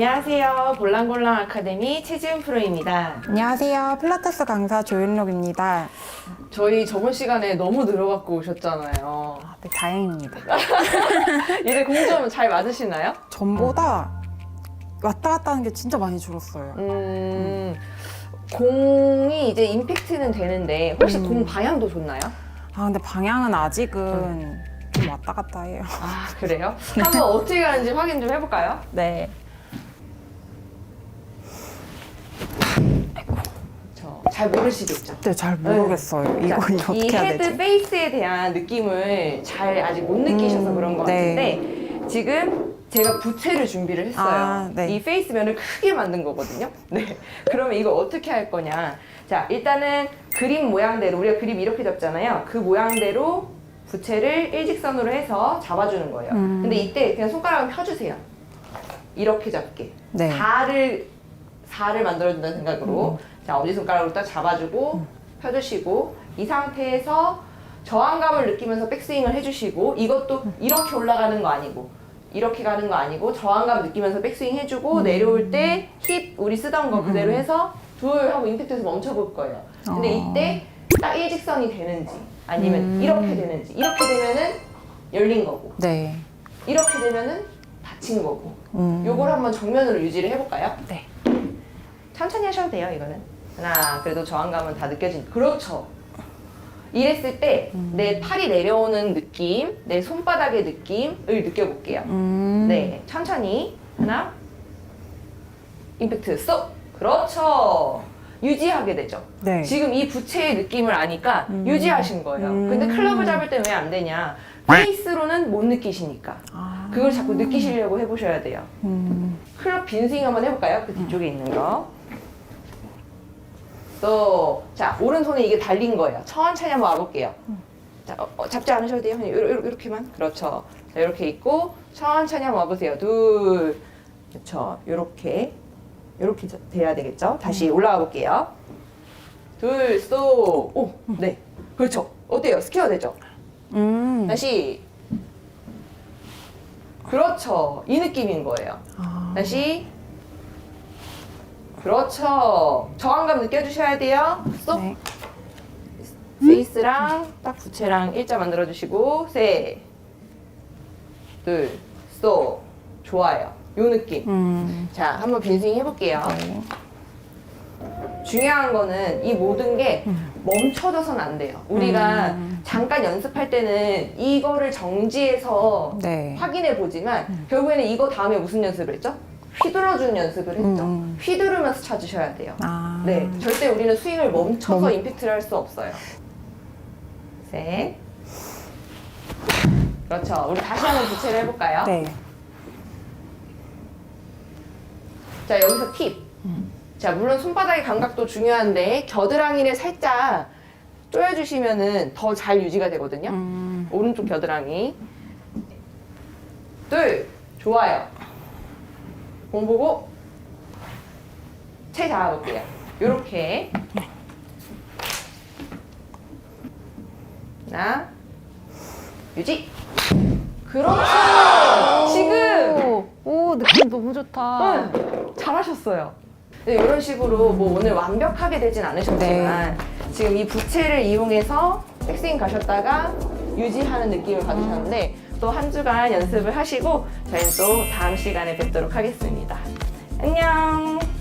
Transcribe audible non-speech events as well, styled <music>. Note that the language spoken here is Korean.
안녕하세요. 볼랑볼랑 아카데미 최지은 프로입니다. 안녕하세요. 필라테스 강사 조윤록입니다. 저희 저번 시간에 너무 늘어갖고 오셨잖아요. 아, 네, 다행입니다. <laughs> 이제 공점 잘 맞으시나요? 전보다 왔다 갔다 하는 게 진짜 많이 줄었어요. 음, 공이 이제 임팩트는 되는데 혹시 공 방향도 좋나요? 아, 근데 방향은 아직은 좀 왔다 갔다 해요. 아 그래요? <laughs> 한번 어떻게 가는지 확인 좀 해볼까요? 네. 저 잘 모르시겠죠? 네, 잘 모르겠어요. 이거, 이 어떻게 해야 헤드 되지? 페이스에 대한 느낌을 잘 아직 못 느끼셔서 음, 그런 것 네. 같은데 지금 제가 부채를 준비를 했어요. 아, 네. 이 페이스면을 크게 만든 거거든요. <laughs> 네. 그러면 이거 어떻게 할 거냐? 자, 일단은 그림 모양대로 우리가 그림 이렇게 잡잖아요. 그 모양대로 부채를 일직선으로 해서 잡아주는 거예요. 음. 근데 이때 그냥 손가락을 펴주세요. 이렇게 잡게. 네. 4를 4를 만들어준다는 생각으로 자 엄지 손가락으로 딱 잡아주고 펴주시고 이 상태에서 저항감을 느끼면서 백스윙을 해주시고 이것도 이렇게 올라가는 거 아니고 이렇게 가는 거 아니고 저항감 느끼면서 백스윙 해주고 내려올 때 힙 우리 쓰던 거 그대로 해서 둘 하고 임팩트에서 멈춰볼 거예요. 근데 어. 이때 딱 일직선이 되는지 아니면 음. 이렇게 되는지 이렇게 되면은 열린 거고 네. 이렇게 되면은 닫힌 거고 음. 요걸 한번 정면으로 유지를 해볼까요? 네. 천천히 하셔도 돼요, 이거는. 하나, 그래도 저항감은 다 느껴진. 그렇죠. 이랬을 때 내 팔이 내려오는 느낌, 내 손바닥의 느낌을 느껴볼게요. 음. 네, 천천히. 하나, 임팩트, 쏙! 그렇죠. 유지하게 되죠. 네. 지금 이 부채의 느낌을 아니까 음. 유지하신 거예요. 음. 근데 클럽을 잡을 때 왜 안 되냐? 페이스로는 못 느끼시니까. 아. 그걸 자꾸 느끼시려고 해보셔야 돼요. 음. 클럽 빈스윙 한번 해볼까요? 그 뒤쪽에 있는 거. 또, 자, 오른손에 이게 달린 거예요. 천천히 한번 와볼게요. 자, 어, 어, 잡지 않으셔도 돼요. 그냥 요러- 요러- 이렇게만. 그렇죠. 자, 이렇게 있고, 천천히 한번 와보세요. 둘. 그렇죠. 요렇게. 요렇게 자- 돼야 되겠죠? 다시 올라가 볼게요. 둘, 스톱. 오, 네. 그렇죠. 어때요? 스퀘어 되죠? 음. 다시. 그렇죠. 이 느낌인 거예요. 아. 다시. 그렇죠. 저항감 느껴주셔야 돼요. 스톱. 네. 페이스랑 딱 부채랑 일자 만들어주시고, 셋, 둘, 스톱. 좋아요. 요 느낌. 음. 자, 한번 빈스윙 해볼게요. 네. 중요한 거는 이 모든 게 멈춰져선 안 돼요. 우리가 음. 잠깐 연습할 때는 이거를 정지해서 네. 확인해 보지만 결국에는 이거 다음에 무슨 연습을 했죠? 휘둘러주는 연습을 했죠. 음. 휘두르면서 찾으셔야 돼요. 아. 네, 절대 우리는 스윙을 멈춰서 멈- 임팩트를 할 수 없어요. 셋. 그렇죠. 우리 다시 한번 부채를 해볼까요? 네. 자, 여기서 팁. 자, 물론 손바닥의 감각도 중요한데 겨드랑이를 살짝 조여주시면은 더 잘 유지가 되거든요. 음. 오른쪽 겨드랑이. 둘, 좋아요. 공 보고 채 잡아볼게요. 요렇게. 하나, 유지. 그렇죠. 지금 오, 오, 느낌 너무 좋다. 응, 잘하셨어요. 네, 이런 식으로 뭐 오늘 완벽하게 되진 않으셨지만 지금 이 부채를 이용해서 백스윙 가셨다가 유지하는 느낌을 받으셨는데 또 한 주간 연습을 하시고 저희는 또 다음 시간에 뵙도록 하겠습니다. 안녕.